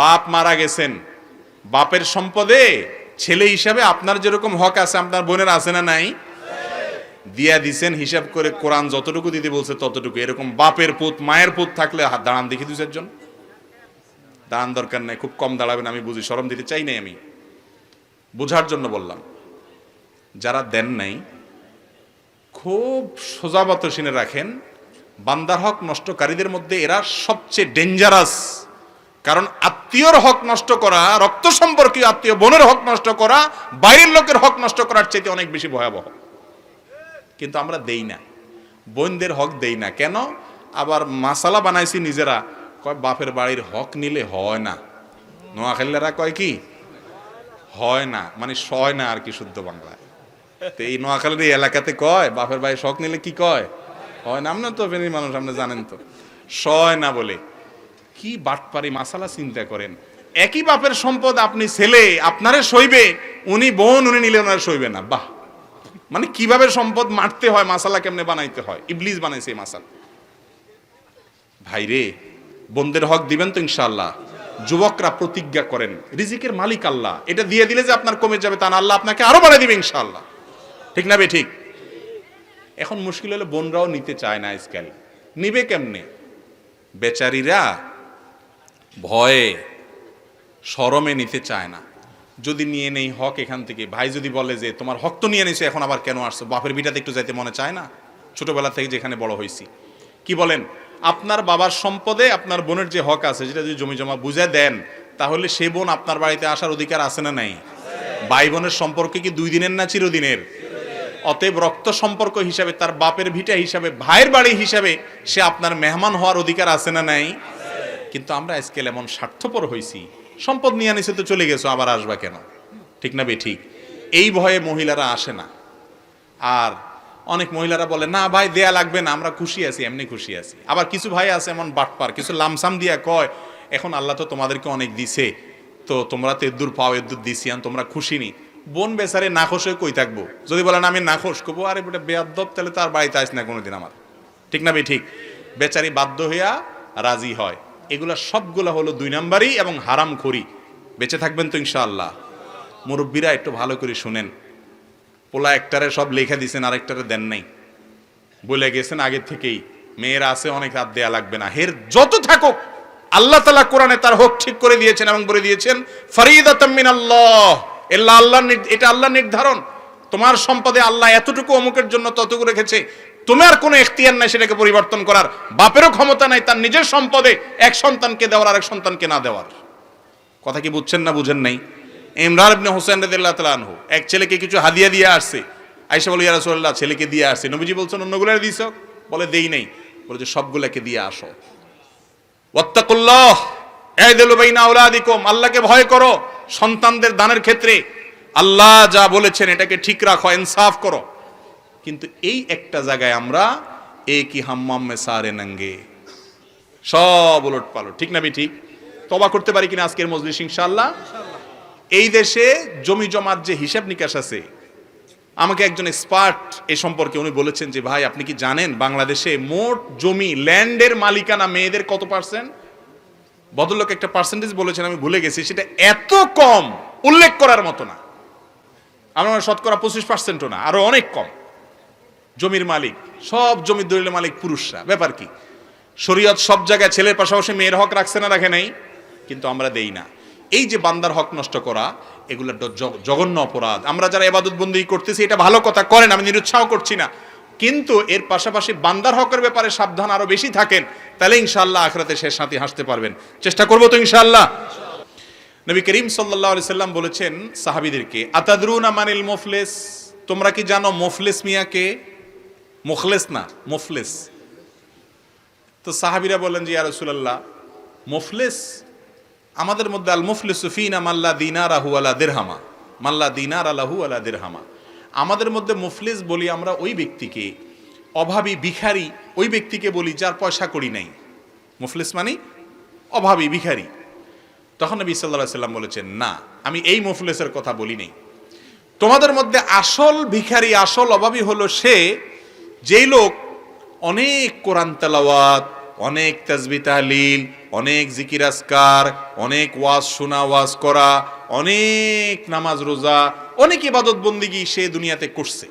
বাপ মারা গেছেন, বাপের সম্পদে ছেলে হিসাবে আপনার যেরকম হক আছে, আপনার বোনের আছে না নাই? দিয়া দিছেন, হিসাব করে কোরআন যতটুকু দিতে বলছে ততটুকু। এরকম বাপের পুত, মায়ের পুত থাকলে দাঁড়ান দেখি দু দাঁড়ান দরকার নাই, খুব কম দাঁড়াবেন, আমি বুঝি সরম দিতে চাই নাই আমি। বোঝার জন্য বললাম, যারা দেন নাই, খুব সোজাবত শুনে রাখেন, বান্দার হক নষ্টকারীদের মধ্যে এরা সবচেয়ে ডেঞ্জারাস কারণ আত্মীয়র হক নষ্ট করা, রক্ত সম্পর্কীয় আত্মীয় বোনের হক নষ্ট করা, বাইরের লোকের হক নষ্ট করার চাইতে অনেক বেশি ভয়াবহ। কিন্তু আমরা দেই না। বোনদের হক দেই না। কেন? আবার মাসালা বানাইছি নিজেরা। কয়, বাপের বাড়ির হক নিলে হয় না। নোয়াখালীরা কয় কি? হয় না। মানে সয় না আর কি শুদ্ধ বাংলায়। তো এই নোয়াখালীর এই এলাকাতে কয়, বাপের বাড়ির শখ নিলে কি কয়? হয় না। আপনার তো মানুষ, আপনি জানেন তো। সয় না বলে। কি বাটপারি মাসালা চিন্তা করেন? একই বাপের সম্পদ আপনি ছেলে, আপনারে সইবে, উনি বোন, উনি নিলে ওনার সইবে না। বাহ! মানে কীভাবে সম্পদ মারতে হয়, মাসালা কেমনে বানাইতে হয়? ইবলিস বানাইছে এই ভাইরে, বন্ধের হক দিবেন তো ইনশাল্লাহ যুবকরা প্রতিজ্ঞা করেন, রিজিকের মালিক আল্লাহ। এটা দিয়ে দিলে যে আপনার কমে যাবে তা না, আল্লাহ আপনাকে আরও বাড়াই দিবে ইনশাল্লাহ ঠিক না বে, ঠিক? এখন মুশকিল হলে বোনরাও নিতে চায় না আজকাল। নিবে কেমনে? বেচারিরা ভয়ে শরমে নিতে চায় না। যদি নিয়ে নেই হক এখান থেকে, ভাই যদি বলে যে, তোমার হক তো নিয়ে নিছো, এখন আবার কেন আসছো? বাপের বিটাতে একটু যাইতে মনে চায় না? ছোটবেলা থেকে যেখানে বড় হয়েছি। কি বলেন? আপনার বাবার সম্পদে আপনার বোনের যে হক আছে, যেটা যদি জমি জমা বুঝে দেন, তাহলে সে বোন আপনার বাড়িতে আসার অধিকার আছে না নাই? ভাই বোনের সম্পর্কে কি দুই দিনের না চিরদিনের? অতএব রক্ত সম্পর্ক হিসাবে, তার বাপের ভিটা হিসাবে, ভাইয়ের বাড়ি হিসাবে সে আপনার মেহমান হওয়ার অধিকার আছে না নাই? কিন্তু আমরা আজকাল এমন স্বার্থপর হয়েছি সম্পদ নিয়ে আনিছে তো চলে গেছো, আবার আসবা কেন? ঠিক না বে ঠিক? এই ভয়ে মহিলারা আসে না। আর অনেক মহিলারা বলে, না ভাই, দেয়া লাগবে না, আমরা খুশি আছি, এমনি খুশি আছি। আবার কিছু ভাই আছে এমন বাটপার, কিছু লামসাম দিয়া কয়, এখন আল্লাহ তো তোমাদেরকে অনেক দিছে, তো তোমরা তো এদ্দুর পাও, এদ্দুর দিছি আর তোমরা খুশি নি। বোন বেচারে নাখোশ হয়ে কই থাকব? যদি বলেন আমি নাখোশ কবো আরে বেটা, বেয়াদ্দব, তাহলে তার বাড়িতে আস না কোনোদিন আমার। ঠিক না বে ঠিক? বেচারি বাধ্য হইয়া রাজি হয়। এগুলা সবগুলা হলো দুই নাম্বারই এবং হারাম খড়ি। বেঁচে থাকবেন তো ইনশাআল্লাহ। মুরব্বীরা একটু ভালো করে শুনেন। পোলা একটারে সব লেখা দিছেন, আরেকটারে দেন নাই। বলে গেছেন আগের থেকেই, মেয়েরা আছে, অনেক রাত দেয়া লাগবে না। হের যত থাকুক, আল্লাহ তালা কোরআনে তার হোক ঠিক করে দিয়েছেন এবং বলে দিয়েছেন ফরিদাতাম্মিন আল্লাহ এল্লা আল্লাহ এটা আল্লাহ নির্ধারণ। তোমার সম্পদে আল্লাহ এতটুকু অমুকের জন্য ততটুকু রেখেছে। তোমার কোনো এখতিয়ার নাই সেটাকে পরিবর্তন করার। বাপেরও ক্ষমতা নাই, তার নিজের সম্পদে এক সন্তানকে দেওয়ার আরেক সন্তানকে না দেওয়ার। কথা কি বুঝছেন না বুঝেন নাই? ইমরান ইবনে হোসেন রাদিয়াল্লাহু তাআলা আনহু, এক ছেলেকে কিছু হাদিয়া দিয়ে আসছে। আয়েশা বলে, ইয়া ছেলেকে দিয়ে আসছে। নবীজি বলছেন, অন্যগুলো দিছো? বলে, দেই নাই। বলে যে সবগুলোকে দিয়ে আসো। আল্লাহকে ভয় করো। সন্তানদের দানের ক্ষেত্রে আল্লাহ যা বলেছেন, এটাকে ঠিক রাখো, ইনসাফ করো। কিন্তু এই একটা জায়গায় আমরা, এ কি হাম্মাম সারে নঙ্গে? সব উলট পালট, ঠিক না ঠিক তবা করতে পারি কিনা আজকের মজলিস, ইনশাআল্লাহ? এই দেশে জমি জমার যে হিসাব নিকাশ আছে, আমাকে একজন এক্সপার্ট এ সম্পর্কে উনি বলেছেন যে, ভাই, আপনি কি জানেন বাংলাদেশে মোট জমি ল্যান্ডের মালিকানা মেয়েদের কত পার্সেন্ট? ভদ্রলোক একটা পার্সেন্টেজ বলেছেন, আমি ভুলে গেছি, সেটা এত কম, উল্লেখ করার মতো না। আমার শতকরা পঁচিশ পার্সেন্টও না, আরও অনেক কম। জমির মালিক, সব জমির দলিলের মালিক পুরুষরা। ব্যাপার কি? শরীয়ত সব জায়গায় ছেলের পাশাপাশি মেয়ের হক রাখছে না, রাখে নাই? কিন্তু আমরা দেই না। এই যে বান্দার হক নষ্ট করা, এগুলো জঘন্য অপরাধ। আমরা যারা এবাদত বন্দী করতেছি, এটা ভালো কথা করেন, আমি নিরুৎসাহ করছি না। কিন্তু এর পাশাপাশি বান্দার হকের ব্যাপারে সাবধান আরও বেশি থাকেন, তাহলে ইনশাআল্লাহ আখরাতে শেষ সাথে হাসতে পারবেন। চেষ্টা করব তো ইনশাআল্লাহ। নবী করিম সাল্লাহ সাল্লাম বলেছেন সাহাবিদেরকে, আতাদরুনা মানিল মোফলেস? তোমরা কি জানো মোফলেস মিয়াকে? মুখলেস না, মুফলেস। তো সাহাবিরা বলেন যে, ইয়া রাসূলুল্লাহ, মুফলেস? আমাদের মধ্যে আল মুফলিস ফিনা মাল্লা দিনার আহু আলা দেরহামা। মাল্লা দিনার আলাহু আলা দেরহামা। আমাদের মধ্যে মুফলিস বলি আমরা ওই ব্যক্তিকে, অভাবী, ভিখারি, ওই ব্যক্তিকে বলি যার পয়সা করি নাই। মুফলিস মানে অভাবী, ভিখারি। তখন নবী সাল্লাহ সাল্লাম বলেছেন, না, আমি এই মুফলিসের কথা বলি নাই। তোমাদের মধ্যে আসল ভিখারি, আসল অভাবী হলো সে যেই লোক অনেক কোরআন তেলাওয়াত, অনেক তাজবি তাহলিল, অনেক জিকির আসকার অনেক ওয়াজ শোনা, ওয়াজ করা, অনেক নামাজ রোজা, অনেক ইবাদত বন্দিগি সে দুনিয়াতে করছে।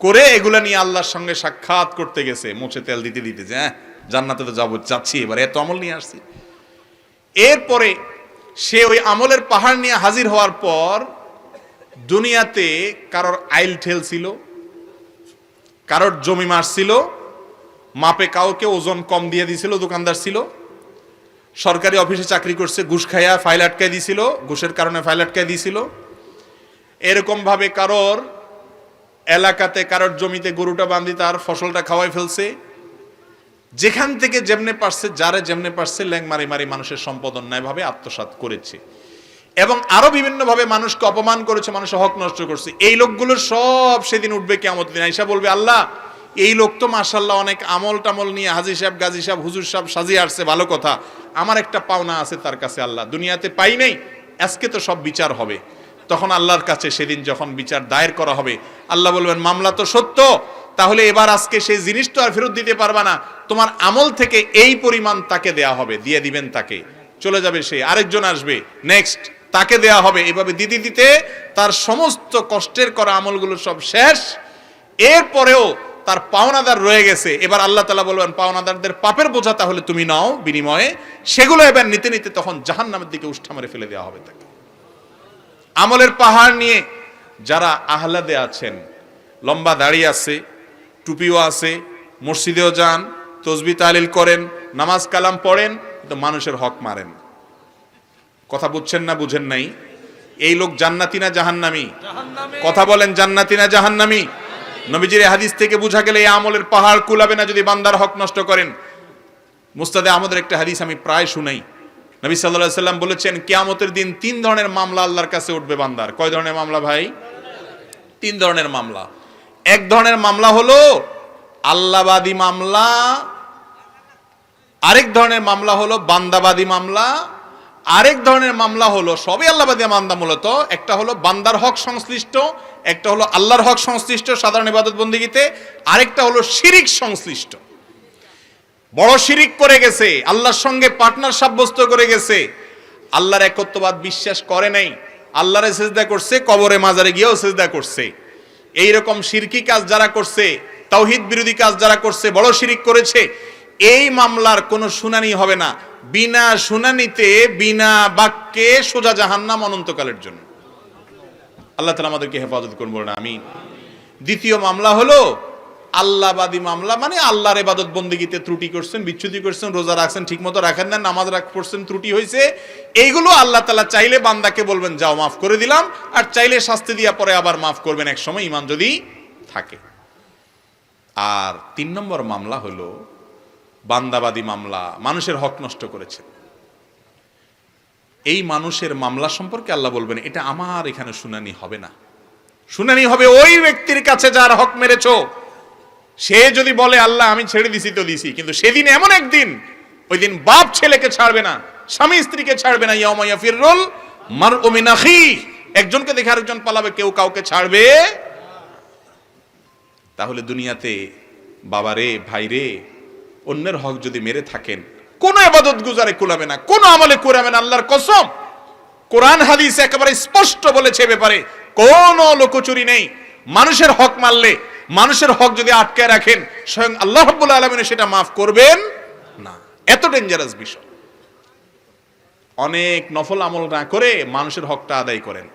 করে এগুলা নিয়ে আল্লাহর সঙ্গে সাক্ষাৎ করতে গেছে, মুছে তেল দিতে দিতে, যে হ্যাঁ জান্নাতে তো যাব, যাচ্ছি এবার, এত আমল নিয়ে আসছি। এরপরে সে ওই আমলের পাহাড় নিয়ে হাজির হওয়ার পর দুনিয়াতে কারোর আইল ঠেল ছিল কারোর জমি মারছিল মাপে কাউকে ওজন কম দিয়ে দিছিল, দোকানদার ছিল। সরকারি অফিসে চাকরি করছে, ঘুষ খাইয়া ফাইল আটকায় দিছিল, ঘুষের কারণে ফাইল আটকায় দিছিল। এরকম ভাবে কারোর এলাকাতে, কারোর জমিতে গরুটা বান্ধি তার ফসলটা খাওয়াই ফেলছে। যেখান থেকে যেমনে পারছে, যারে যেমনে পারছে ল্যাং মারি মারি মানুষের সম্পদ অন্যায়ভাবে আত্মসাৎ করেছে। এবং আরও বিভিন্নভাবে মানুষকে অপমান করেছে, মানুষের হক নষ্ট করছে। এই লোকগুলো সব সেদিন উঠবে কেমন দিন। আইসা বলবে, আল্লাহ, এই লোক তো মাসাল্লাহ অনেক আমল টামল নিয়ে হাজি সাহেব, গাজী সাহেব, হুজুর সাহেব সাজিয়ে আসছে, ভালো কথা। আমার একটা পাওনা আছে তার কাছে, আল্লাহ। দুনিয়াতে পাই নেই, আজকে তো সব বিচার হবে। তখন আল্লাহর কাছে সেদিন যখন বিচার দায়ের করা হবে, আল্লাহ বলবেন, মামলা তো সত্য, তাহলে এবার আজকে সেই জিনিস তো আর ফেরত দিতে পারবা না। তোমার আমল থেকে এই পরিমাণ তাকে দেয়া হবে, দিয়ে দিবেন তাকে। চলে যাবে সে, আরেকজন আসবে, নেক্সট। তাকে দেয়া হবে। এভাবে দিতে দিতে তার সমস্ত কষ্টের করা আমলগুলো সব শেষ। এরপরেও তার পাওনাদার রয়ে গেছে। এবার আল্লাহ তালা বলবেন, পাওনাদারদের পাপের বোঝা তাহলে তুমি নাও বিনিময়ে। সেগুলো এবার নিতে নিতে তখন জাহান নামের দিকে উষ্ঠা মারে ফেলে দেওয়া হবে তাকে। আমলের পাহাড় নিয়ে যারা আহ্লাদে আছেন, লম্বা দাড়ি আছে, টুপিও আছে, মসজিদেও যান, তসবি তালিল করেন, নামাজ কালাম পড়েন, কিন্তু মানুষের হক মারেন। কথা বুঝছেন না বুঝেন নাই? এই লোক জান্নাতি না জাহান্নামি? কথা বলেন জান্নাতি না জাহান্নামি? নবীজির হাদিস থেকে বোঝা গেলে এই আমলের পাহাড় কুলাবে না যদি বান্দার হক নষ্ট করেন। মুস্তাদে আমাদের একটা হাদিস আমি প্রায় শুনাই। নবী সাল্লাল্লাহু আলাইহি সাল্লাম বলেছেন কিয়ামতের দিন তিন ধরনের মামলা আল্লাহর কাছে উঠবে বান্দার। কয় ধরনের মামলা ভাই? তিন ধরনের মামলা। এক ধরনের মামলা হলো আল্লাহবাদী মামলা আরেক ধরনের মামলা হলো বান্দাবাদী মামলা আরেক ধরনের মামলা হলো, সবই আল্লাহবাদী মামলা মূলত। একটা হলো বান্দার হক সংশ্লিষ্ট, একটা হলো আল্লাহর হক সংশ্লিষ্ট সাধারণ ইবাদত বন্দিগিতে, আরেকটা হলো শিরিক সংশ্লিষ্ট। বড় শিরিক করে গেছে, আল্লাহর সঙ্গে পার্টনার সাব্যস্ত করে গেছে। আল্লাহর একত্ববাদ বিশ্বাস করে নাই, আল্লাহরে সেজদা করছে, কবরে মাজারে গিয়েও সেজদা করছে। এই রকম শিরকি কাজ যারা করছে, তাওহিদ বিরোধী কাজ যারা করছে, বড় শিরিক করেছে, এই মামলার কোনো শুনানি হবে না। বিনা শুনানিতে, বিনা বাক্যে সোজা জাহান্নাম অনন্তকালের জন্য। আল্লাহ তালা আমাদেরকে হেফাজত করব না আমি দ্বিতীয় মামলা হলো, আল্লাহবাদী মামলা মানে আল্লাহর এবাদত বন্দিগিতে ত্রুটি করছেন বিচ্ছুতি করছেন, রোজা রাখছেন ঠিক মতো রাখেন না, নামাজ রাখ, পড়ছেন, ত্রুটি হয়েছে। এইগুলো আল্লাহ তালা চাইলে বান্দাকে বলবেন, যাও, মাফ করে দিলাম। আর চাইলে শাস্তি দিয়া পরে আবার মাফ করবেন এক সময় ইমান যদি থাকে। আর তিন নম্বর মামলা হলো বান্দাবাদী মামলা, মানুষের হক নষ্ট করেছে এই মানুষের মামলা সম্পর্কে আল্লাহ বলবেন, এটা আমার এখানে শুনানি হবে না। শুনানি হবে ওই ব্যক্তির কাছে যার হক মেরেছো। সে যদি বলে, আল্লাহ, আমি ছেড়ে দিছি তো দিছি। কিন্তু সেদিন এমন একদিন, ওই দিন বাপ ছেলেকে ছাড়বে না, স্বামী স্ত্রীকে ছাড়বে না। ইয়ামাইয়া ফিররুল মার ওমিনাখি একজনকে দেখে আরেকজন পালাবে, কেউ কাউকে ছাড়বে তাহলে দুনিয়াতে বাবারে, ভাইরে অন্যের হক যদি মেরে থাকেন, কোন আবাদত গুজারে কুলাবে না, কোন আমলে কুরাবে না, আল্লাহর কসম। কোরআন হাদিস একেবারে স্পষ্ট বলেছে ব্যাপারে, কোন লোকচুরি নেই। মানুষের হক মারলে মানুষের হক যদি আটকে রাখেন, স্বয়ং আল্লাহ আলামিন সেটা মাফ করবেন না। এত ডেঞ্জারাস বিষয়। অনেক নফল আমল না করে মানুষের হকটা আদায় করেন।